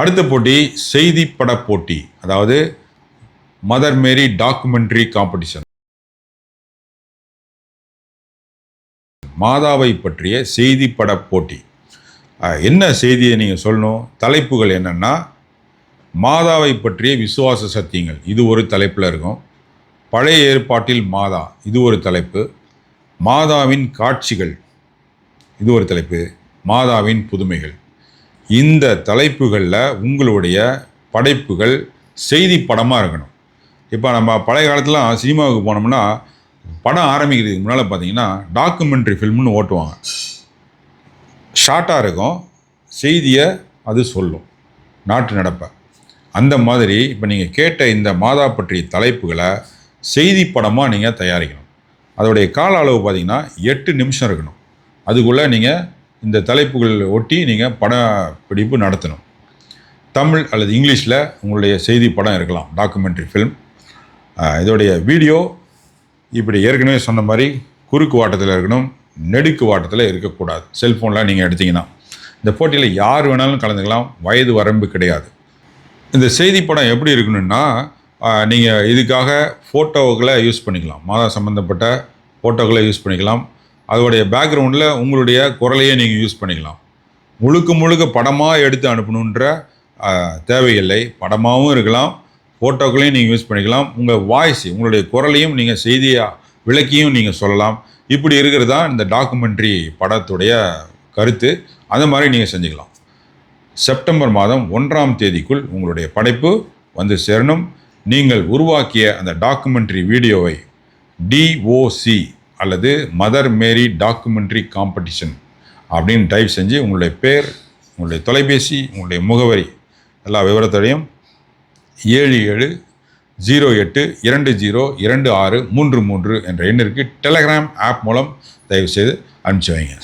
அடுத்த போட்டி செய்தி பட போட்டி அதாவது மதர் மேரி டாக்குமெண்ட்ரி காம்படிஷன். மாதாவை பற்றிய செய்தி பட போட்டி என்ன செய்தியை நீங்கள் சொல்லணும்? தலைப்புகள் என்னென்னா மாதாவை பற்றிய விசுவாச சத்தியங்கள். இது ஒரு தலைப்பில் இருக்கும். பழைய ஏற்பாட்டில் மாதா இது ஒரு தலைப்பு. மாதாவின் காட்சிகள் இது ஒரு தலைப்பு. மாதாவின் புதுமைகள். இந்த தலைப்புகளில் உங்களுடைய படைப்புகள் செய்தி படமாக இருக்கணும். இப்போ நம்ம பழைய காலத்துலாம் சினிமாவுக்கு போனோம்னா படம் ஆரம்பிக்கிறதுக்கு முன்னால் பார்த்தீங்கன்னா டாக்குமெண்ட்ரி ஃபில்ம்னு ஓட்டுவாங்க. ஷார்ட்டாக இருக்கும். செய்தியை அது சொல்லும். நாட்டு நடப்பை. அந்த மாதிரி இப்போ நீங்கள் கேட்ட இந்த மாதா பற்றிய தலைப்புகளை செய்தி படமாக நீங்கள் தயாரிக்கணும். அதோடைய கால அளவு பார்த்தீங்கன்னா எட்டு நிமிஷம் இருக்கணும். அதுக்குள்ளே நீங்கள் இந்த தலைப்புகள் ஒட்டி நீங்கள் படப்பிடிப்பு நடத்தணும். தமிழ் அல்லது இங்கிலீஷில் உங்களுடைய செய்தி படம் இருக்கலாம் டாக்குமெண்ட்ரி ஃபில்ம். இதோடைய வீடியோ இப்படி ஏற்கனவே சொன்ன மாதிரி குறுக்கு வாட்டத்தில் இருக்கணும் நெடுக்கு வாட்டத்தில் இருக்கக்கூடாது. செல்ஃபோன்லாம் நீங்கள் எடுத்தீங்கன்னா இந்த போட்டியில் யார் வேணாலும் கலந்துக்கலாம் வயது வரம்பு கிடையாது. இந்த செய்தி படம் எப்படி இருக்கணும்னா நீங்கள் இதுக்காக ஃபோட்டோக்களை யூஸ் பண்ணிக்கலாம். மாதா சம்மந்தப்பட்ட ஃபோட்டோக்களை யூஸ் பண்ணிக்கலாம். அதோடைய பேக்ரவுண்டில் உங்களுடைய குரலையே நீங்கள் யூஸ் பண்ணிக்கலாம். முழுக்க முழுக்க படமாக எடுத்து அனுப்பணுன்ற தேவையில்லை. படமாகவும் இருக்கலாம். ஃபோட்டோக்களையும் நீங்கள் யூஸ் பண்ணிக்கலாம். உங்கள் வாய்ஸ் உங்களுடைய குரலையும் நீங்கள் செய்தியாக விளக்கியும் நீங்கள் சொல்லலாம். இப்படி இருக்கிறது தான் இந்த டாக்குமெண்ட்ரி படத்துடைய கருத்து. அந்த மாதிரி நீங்கள் செஞ்சுக்கலாம். செப்டம்பர் மாதம் ஒன்றாம் தேதிக்குள் உங்களுடைய படைப்பு வந்து சேரணும். நீங்கள் உருவாக்கிய அந்த டாக்குமெண்ட்ரி வீடியோவை டிஓசி அல்லது மதர் மேரி டாக்குமெண்ட்ரி காம்படிஷன் அப்படின்னு டைப் செஞ்சு உங்களுடைய பேர் உங்களுடைய தொலைபேசி உங்களுடைய முகவரி எல்லா விவரத்தோடையும் ஏழு ஏழு ஜீரோ எட்டு இரண்டு ஜீரோ இரண்டு ஆறு மூன்று மூன்று என்ற எண்ணிற்கு டெலகிராம் ஆப் மூலம் தயவுசெய்து அனுப்பிச்சு வைங்க.